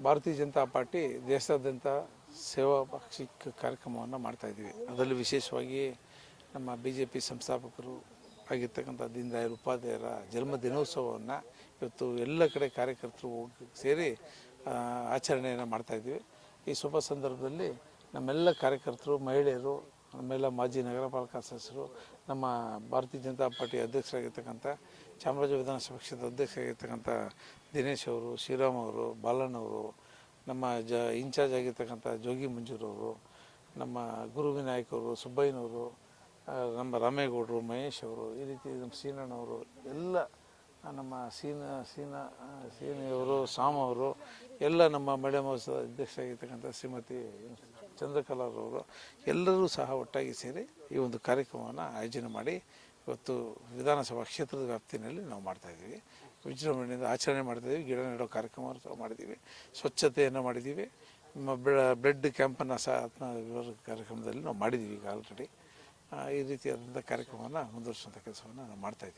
ಭಾರತೀಯ ಜನತಾ ಪಾರ್ಟಿ ದೇಶಾದ್ಯಂತ ಸೇವಾ ಪಾಕ್ಷಿಕ ಕಾರ್ಯಕ್ರಮವನ್ನು ಮಾಡ್ತಾಯಿದ್ದೀವಿ ಅದರಲ್ಲಿ ವಿಶೇಷವಾಗಿ ನಮ್ಮ ಬಿ ಜೆ ಪಿ ಸಂಸ್ಥಾಪಕರು ಆಗಿರ್ತಕ್ಕಂಥ ದೀನ್ ದಯಾಳ್ ಉಪಾಧ್ಯಾಯರ ಜನ್ಮ ದಿನೋತ್ಸವವನ್ನು ಇವತ್ತು ಎಲ್ಲ ಕಡೆ ಕಾರ್ಯಕರ್ತರು ಹೋಗಿ ಸೇರಿ ಆಚರಣೆಯನ್ನು ಮಾಡ್ತಾಯಿದ್ದೀವಿ ಈ ಶುಭ ಸಂದರ್ಭದಲ್ಲಿ ನಮ್ಮೆಲ್ಲ ಕಾರ್ಯಕರ್ತರು, ಮಹಿಳೆಯರು ನಮ್ಮೆಲ್ಲ ಮಾಜಿ ನಗರ ಸದಸ್ಯರು, ನಮ್ಮ ಭಾರತೀಯ ಜನತಾ ಪಾರ್ಟಿ ಅಧ್ಯಕ್ಷರಾಗಿರ್ತಕ್ಕಂಥ ಚಾಮರಾಜ ವಿಧಾನಸಭಾ ಕ್ಷೇತ್ರದ ಅಧ್ಯಕ್ಷರಾಗಿರ್ತಕ್ಕಂಥ ದಿನೇಶ್ ಅವರು, ಶ್ರೀರಾಮ್ ಅವರು ಬಾಲಣ್ಣವರು ನಮ್ಮ ಜ, ಇನ್ಚಾರ್ಜ್ ಆಗಿರ್ತಕ್ಕಂಥ ಜೋಗಿ ಮಂಜೂರವರು ನಮ್ಮ ಗುರು ವಿನಾಯಕ್ ಅವರು, ಸುಬ್ಬಯ್ಯನವರು ನಮ್ಮ ರಾಮೇಗೌಡರು, ಮಹೇಶ್ ಅವರು, ಈ ರೀತಿ ನಮ್ಮ ಸೀನಣ್ಣವರು ಎಲ್ಲ ನಮ್ಮ ಸೀನ ಸೀನ ಸೀನಿಯವರು ಸಾಮ್ ಅವರು ಎಲ್ಲ ನಮ್ಮ ಮಹಿಳಾ ಮಹೋತ್ಸವದ ಅಧ್ಯಕ್ಷರಾಗಿರ್ತಕ್ಕಂಥ ಶ್ರೀಮತಿ ಚಂದ್ರಕಲಾರವರು ಎಲ್ಲರೂ ಸಹ ಒಟ್ಟಾಗಿ ಸೇರಿ ಈ ಒಂದು ಕಾರ್ಯಕ್ರಮವನ್ನು ಆಯೋಜನೆ ಮಾಡಿ ಇವತ್ತು ವಿಧಾನಸಭಾ ಕ್ಷೇತ್ರದ ವ್ಯಾಪ್ತಿಯಲ್ಲಿ ನಾವು ಮಾಡ್ತಾಯಿದ್ದೀವಿ ವಿಜೃಂಭಣೆಯಿಂದ ಆಚರಣೆ ಮಾಡ್ತಾಯಿದ್ದೀವಿ ಗಿಡ ನೆಡೋ ಕಾರ್ಯಕ್ರಮ ಮಾಡಿದ್ದೀವಿ. ಸ್ವಚ್ಛತೆಯನ್ನು ಮಾಡಿದ್ದೀವಿ. ಬ್ಲಡ್ ಕ್ಯಾಂಪನ್ನು ಸಹ ಆತ್ಮ ಕಾರ್ಯಕ್ರಮದಲ್ಲಿ ನಾವು ಮಾಡಿದ್ದೀವಿ ಈಗ ಆಲ್ರೆಡಿ ಈ ರೀತಿಯಾದಂಥ ಕಾರ್ಯಕ್ರಮವನ್ನು ಮುಂದುವರಿಸುವಂಥ ಕೆಲಸವನ್ನು ನಾವು ಮಾಡ್ತಾಯಿದ್ದೀವಿ